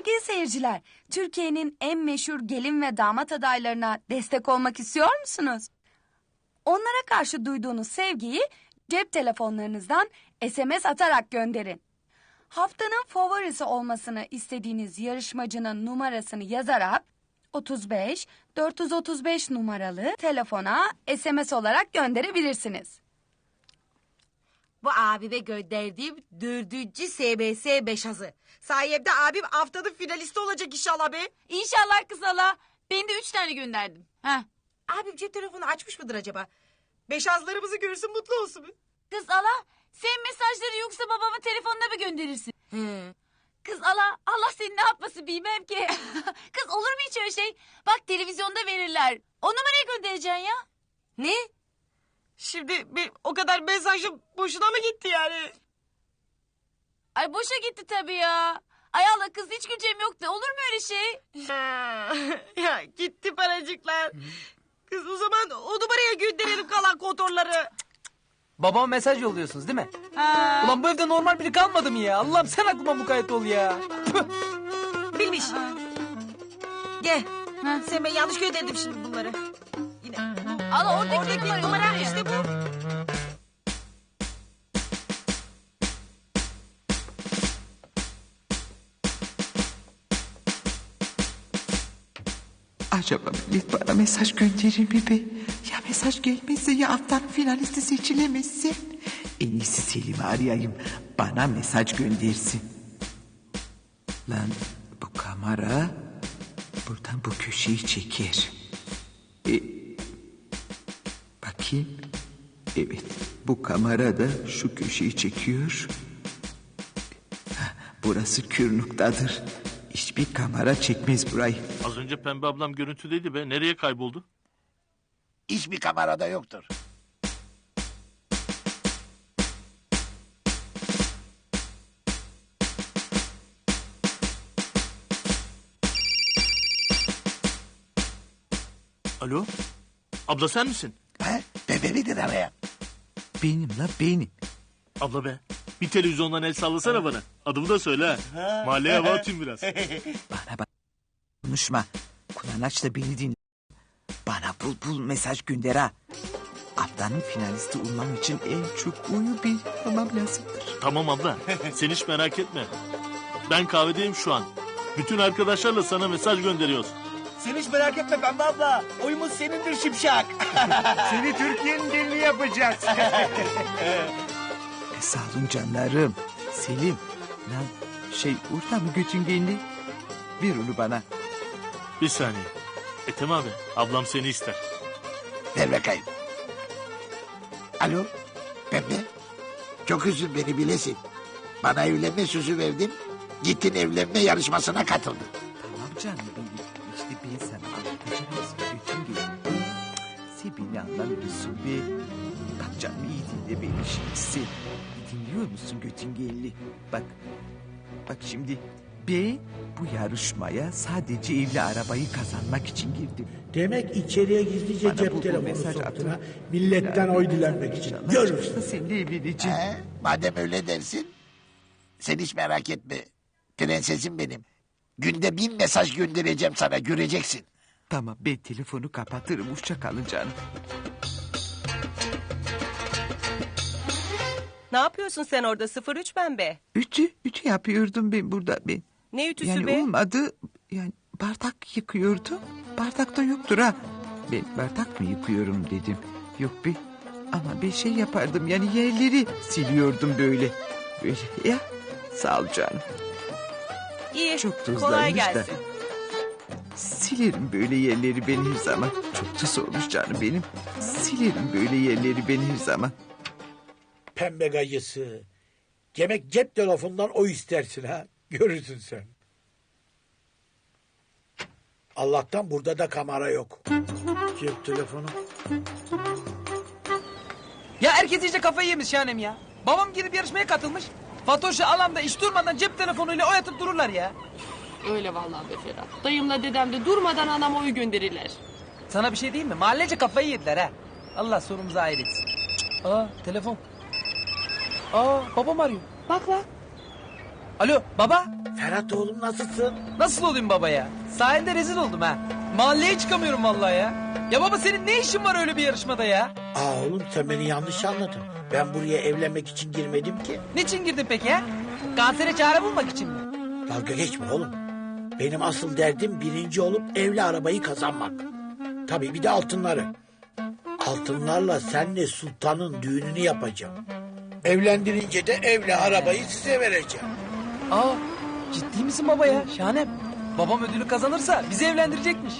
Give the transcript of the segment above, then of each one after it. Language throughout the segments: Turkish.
Sevgili seyirciler, Türkiye'nin en meşhur gelin ve damat adaylarına destek olmak istiyor musunuz? Onlara karşı duyduğunuz sevgiyi cep telefonlarınızdan SMS atarak gönderin. Haftanın favorisi olmasını istediğiniz yarışmacının numarasını yazarak 35 435 numaralı telefona SMS olarak gönderebilirsiniz. Bu abime gönderdiğim dördüncü SBS beşazı. Sayemde abim haftanın finalisti olacak inşallah be. İnşallah kız hala. Ben de üç tane gönderdim. Heh. Abim cep telefonu açmış mıdır acaba? Beşazlarımızı görsün mutlu olsun. Kız hala sen mesajları yoksa babama telefonuna mı gönderirsin? He. Kız ala Allah seni ne yapmasın bilmem ki. Kız olur mu hiç öyle şey? Bak televizyonda verirler. O numarayı göndereceksin ya. Ne? Şimdi bir, o kadar mesajım boşuna mı gitti yani? Ay boşa gitti tabii ya. Ay Allah kız hiç gücem yoktu. Olur mu öyle şey? Ha, ya gitti paracıklar. Kız o zaman o numaraya gönderelim kalan kotorları. Babama mesaj yolluyorsunuz değil mi? Ha. Ulan bu evde normal biri kalmadı mı ya? Allah'ım sen aklıma mukayyet ol ya. Bilmiş. Gel. Ha. Sen ben yanlış gönderdim şimdi bunları. Yine. Ala oradaki, Oradaki numara unutma ya. işte bu. Acaba millet bana mesaj gönderir mi be? Ya mesaj gelmezse ya haftanın finalisti seçilemezse? En iyisi Selim'i arayayım. Bana mesaj göndersin. Lan bu kamera buradan bu köşeyi çeker. E, bakayım. Evet bu kamera da şu köşeyi çekiyor. Burası kür noktadır. Hiçbir kamera çekmez burayı. Az önce Pembe ablam görüntüdeydi be. Nereye kayboldu? Hiçbir kamerada yoktur. Alo? Abla sen misin? He? Bebelidir arayan. Benim la benim. Abla be. Bir televizyondan el sallasana bana. Adımı da söyle ha. Mahalleye hava atayım biraz. Bana bak. Konuşma. Kulağını aç da beni dinle. Bana bul bul mesaj gönder ha. Haftanın finalisti olmam için en çok uyu bir yapmam lazımdır. tamam abla. Sen hiç merak etme. Ben kahvedeyim şu an. Bütün arkadaşlarla sana mesaj gönderiyoruz. Sen hiç merak etme Pembe abla. Oyumuz senindir Şipşak. Seni Türkiye'nin gelini yapacağız. E, sağ olun canlarım. Selim. Lan şey orada mı götün geldi? Ver onu bana. Bir saniye. Ethem abi. Ablam seni ister. Ver bakayım. Alo. Pembe. Çok üzül beni bilesin. Bana evlenme sözü verdin. Gittin evlenme yarışmasına katıldın. Bak canım iyi dinle beni şimdi. Dinliyor musun götün geldi? Bak. Bak şimdi ben bu yarışmaya sadece evli arabayı kazanmak için girdim. Demek içeriye gizlice Bana cep bu- bu telefonu mesaj soktun ha. Milletten oy dilenmek için. Görürsün. Görürsün. Seninle evleneceğim. He? Madem öyle dersin. Sen hiç merak etme. Prensesim benim. Günde bin mesaj göndereceğim sana göreceksin. Tamam ben telefonu kapatırım. Hoşça kalın canım. Ne yapıyorsun sen orada 03 pembe? Ütü, ütü yapıyordum ben burada ben. Ne ütüsü Yani be? olmadı. Yani bardak yıkıyordum. Bardak da yoktur ha. Ben bardak mı yıkıyorum dedim. Yok be. Ama bir şey yapardım yani yerleri siliyordum böyle. Böyle ya. Sağ ol canım. İyi. Çok Kolay tuzlanmış da. gelsin. Silerim böyle yerleri ben her zaman. Çok tuz olmuş canım benim. Silerim böyle yerleri ben her zaman. Pembe gayısı. Demek cep telefonundan oy istersin ha. Görürsün sen. Allah'tan burada da kamera yok. Cep telefonu. Ya herkes iyice kafayı yemiş şahanem ya. Babam girip yarışmaya katılmış. Fatoş'u alanda iş durmadan cep telefonuyla oyatıp dururlar ya. Öyle vallahi be Ferhat. Dayımla dedem de durmadan anama oy gönderirler. Sana bir şey diyeyim mi? Mahallece kafayı yediler ha. Allah sonumuzu hayır etsin. Aa telefon. Aa babam arıyor. Bak la. Alo baba Ferhat oğlum nasılsın? Nasıl olayım baba ya? Sayende rezil oldum ha. Mahalleye çıkamıyorum vallahi ya. Ya baba senin ne işin var öyle bir yarışmada ya? Aa oğlum sen beni yanlış anladın. Ben buraya evlenmek için girmedim ki. Niçin girdin peki ha? Kansere çare bulmak için mi? Dalga geçme oğlum. Benim asıl derdim birinci olup evli arabayı kazanmak. Tabii bir de altınları. Altınlarla senle sultanın düğününü yapacağım. Evlendirince de evli arabayı size vereceğim. Aa ciddi misin baba ya? Şahanem. Babam ödülü kazanırsa bizi evlendirecekmiş.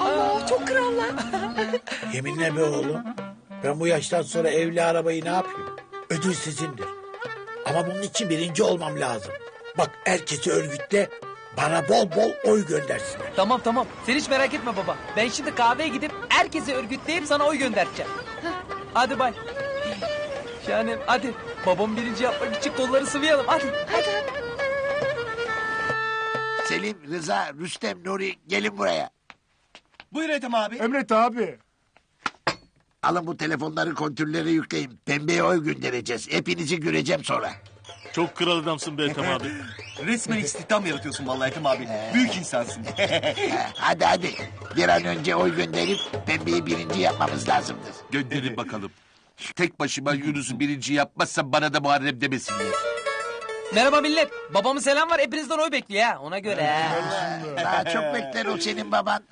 Allah çok krallar. Yeminle be oğlum. Ben bu yaştan sonra evli arabayı ne yapayım? Ödül sizindir. Ama bunun için birinci olmam lazım. Bak herkesi örgütle bana bol bol oy göndersinler. Tamam tamam. Sen hiç merak etme baba. Ben şimdi kahveye gidip herkesi örgütleyip sana oy göndereceğim. Hadi bay. Şahanem hadi. Babamı birinci yapmak için kolları sıvayalım hadi. Selim, Rıza, Rüstem, Nuri gelin buraya. Buyur Ethem abi. Emret abi. Alın bu telefonları kontürlere yükleyin. Pembeye oy göndereceğiz. Hepinizi göreceğim sonra. Çok kral adamsın be Ethem abi. Resmen istihdam yaratıyorsun vallahi Ethem abi. Büyük insansın. Ha, hadi hadi. Bir an önce oy gönderip pembeyi birinci yapmamız lazımdır. Gönderin bakalım. Tek başıma Yunus'u birinci yapmazsam bana da Muharrem demesinler. Merhaba millet. Babamın selam var. Hepinizden oy bekliyor ha. Ona göre ha. Daha çok bekler o senin baban.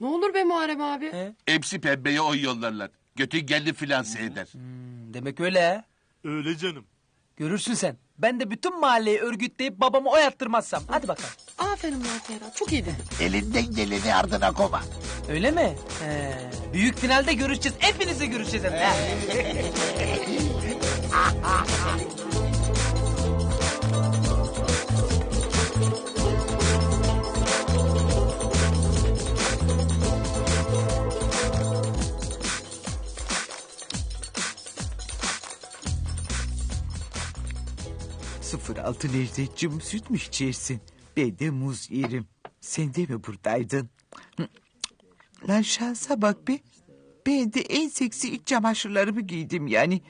Ne olur be Muharrem abi. Hepsi pembeye oy yollarlar. Götün geldi filanse eder. Demek öyle ha. Öyle canım. Görürsün sen. Ben de bütün mahalleyi örgütleyip babamı oy attırmazsam. Hadi bakalım. Aferin Ferhat. Çok iyiydi. Elinden geleni ardına koma. Öyle mi? He. Büyük finalde görüşeceğiz. Hepinizle görüşeceğiz hem de. Sıfır altı Necdetciğim süt mü içersin? Ben de muz yerim. Sen de mi buradaydın? Hı. Lan şansa bak be. Ben de en seksi iç çamaşırlarımı giydim yani.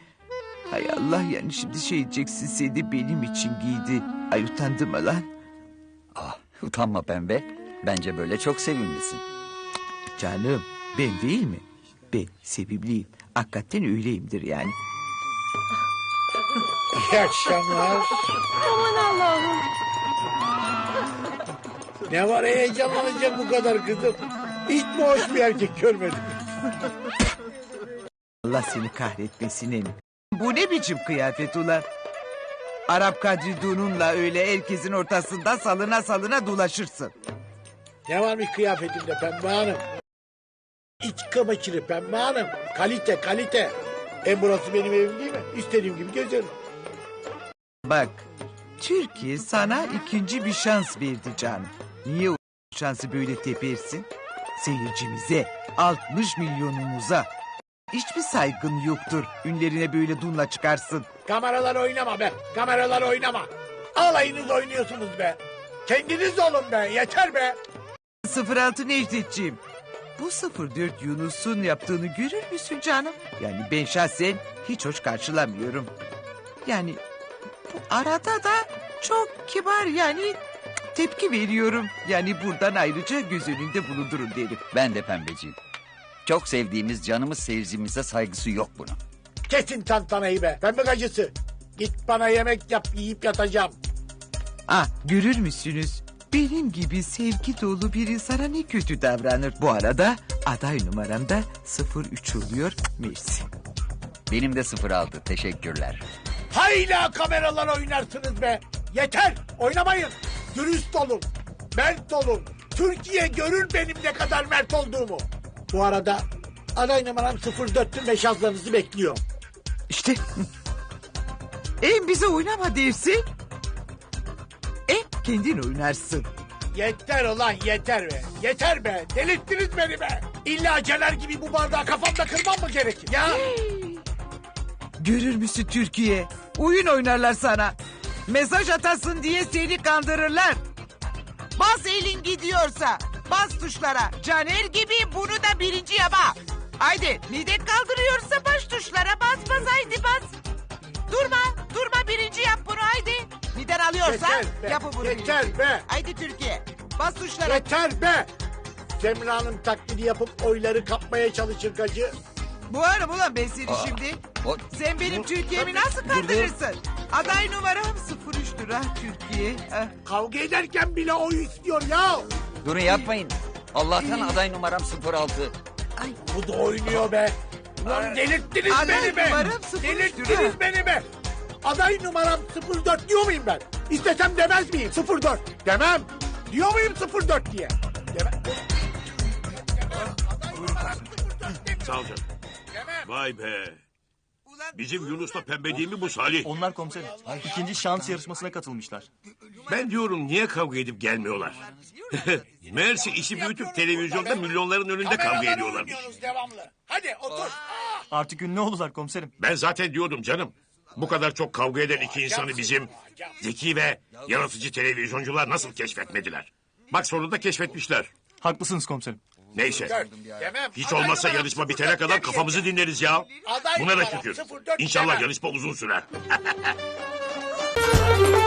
Hay Allah yani şimdi şey diyeceksin sen de benim için giydi. Ay utandın mı lan? Ah, utanma pembe. Bence böyle çok sevimlisin. Canım ben değil mi? Ben sevimliyim. Hakikaten öyleyimdir yani. İyi akşamlar. Aman Allah'ım. Ne var heyecanlanacak bu kadar kızım? Hiç mi hoş bir erkek görmedim? Allah seni kahretmesin Emi. Bu ne biçim kıyafet ulan? Arap Kadri Dunun'la öyle herkesin ortasında salına salına dolaşırsın. Ne varmış kıyafetimde Pembe Hanım? İç kamaçırı Pembe Hanım. Kalite kalite. E burası benim evim değil mi? İstediğim gibi gezerim. Bak, Türkiye sana ikinci bir şans verdi canım. Niye o şansı böyle tepersin? Seyircimize, 60 milyonumuza. Hiçbir saygın yoktur. Ünlerine böyle dunla çıkarsın. Kameralar oynama be. Kameralar oynama. Alayınız oynuyorsunuz be. Kendiniz olun be. Yeter be. 06 Necdetciğim. Bu 04 Yunus'un yaptığını görür müsün canım? Yani ben şahsen hiç hoş karşılamıyorum. Yani bu arada da çok kibar yani tepki veriyorum. Yani buradan ayrıca göz önünde bulundurun derim. Ben de pembeciğim. Çok sevdiğimiz canımız seyircimize saygısı yok bunun. Kesin tantanayı be. Pembe gacısı. Git bana yemek yap yiyip yatacağım. Ah görür müsünüz? Benim gibi sevgi dolu bir insana ne kötü davranır. Bu arada aday numaram da 03 oluyor. Mersi. Benim de sıfır aldı. Teşekkürler. Hayla kameralar oynarsınız be. Yeter oynamayın. Dürüst olun. Mert olun. Türkiye görür benim ne kadar mert olduğumu. Bu arada aday numaram 04'tür ve şanslarınızı bekliyor. İşte. En bize oynama dersin. En kendin oynarsın. Yeter ulan yeter be. Yeter be. Delirttiniz beni be. İlla Caner gibi bu bardağı kafamda kırmam mı gerekir? Ya Görür müsün Türkiye? Oyun oynarlar sana. Mesaj atasın diye seni kandırırlar. Bas elin gidiyorsa. Bas tuşlara. Caner gibi bunu da birinci yapa. Haydi mide kaldırıyorsa baş tuşlara bas bas haydi bas. Durma durma birinci yap bunu haydi. Türkiye'den alıyorsan Yeter be. yapı bunu. Yeter be. Haydi Türkiye. Bas tuşlara. Yeter be. Semra'nın taklidi yapıp oyları kapmaya çalışır gacı. Bu arım ulan ben seni şimdi. O, Sen benim Türkiye'mi nasıl kandırırsın? Aday numaram 03'tür ha Türkiye. Ah. Kavga ederken bile oy istiyor ya. durun yapmayın. Allah'tan aday numaram 06. Bu da oynuyor be. Ulan delirttiniz Aday beni be. numaram Delirttiniz lira. beni be. Aday numaram 04 diyor muyum ben? İstesem demez miyim 04? Demem. Diyor muyum 04 diye? Demem. Sağ ol canım. Vay be. Bizim Yunus'la pembe değil mi bu Salih? Onlar komiserim. İkinci şans yarışmasına katılmışlar. Ben diyorum niye kavga edip gelmiyorlar? Meğerse işi büyütüp televizyonda milyonların önünde kavga ediyorlarmış. Devamlı. Hadi otur. Artık ünlü oldular komiserim. Ben zaten diyordum canım. Bu kadar çok kavga eden iki insanı bizim zeki ve yaratıcı televizyoncular nasıl keşfetmediler? Bak sonunda keşfetmişler. Haklısınız komiserim. Neyse. Hiç olmazsa yarışma 04 bitene kadar demeyelim. kafamızı dinleriz ya. Buna da şükür. 04 İnşallah yarışma uzun sürer.